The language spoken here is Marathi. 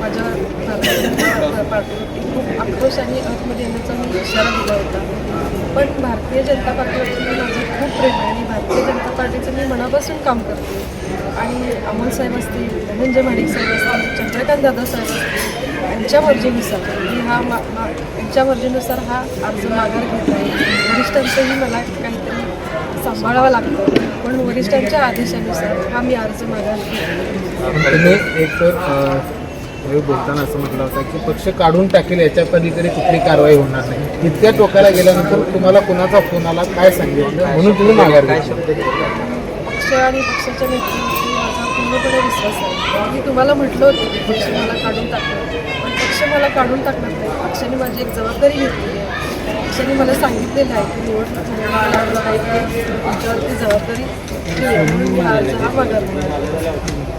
माझ्या पार्टीवरती खूप आक्रोश आणि आतमध्ये येण्याचा मी इशारा दिला होता. पण भारतीय जनता पार्टीवरती माझं खूप प्रेम आहे आणि भारतीय जनता पार्टीचं मी मनापासून काम करते. आणि अमोल साहेब असतील धनंजय महाडिक साहेब असतील चंद्रकांत दादा साहेब असतील यांच्या मर्जीनुसार मी हा मा यांच्या मर्जीनुसार हा अर्ज माघार घेत आहे. वरिष्ठांचंही मला काहीतरी सांभाळावं लागतं. पण वरिष्ठांच्या आदेशानुसार हा मी अर्ज माघार घेतो एक अ, वेळी बोलताना असं म्हटलं होतं की पक्ष काढून टाकेल याच्या पलीकडे कुठली कारवाई होणार नाही. इतक्या टोकाला गेल्यानंतर तुम्हाला कोणाचा फोन आला काय सांगितलं? म्हणून तुम्ही माघार घेतली. पक्ष आणि पक्षाच्या माझा पूर्णपणे विश्वास आहे. मी तुम्हाला म्हटलं होतं की पक्ष मला काढून टाकणार पण पक्ष मला काढून टाकणार नाही. पक्षाने माझी एक जबाबदारी घेतलेली आहे. पक्षाने मला सांगितलेलं आहे की निवडणूक होण्याला काही तुमच्यावरती जबाबदारी. म्हणून मी हा माघार.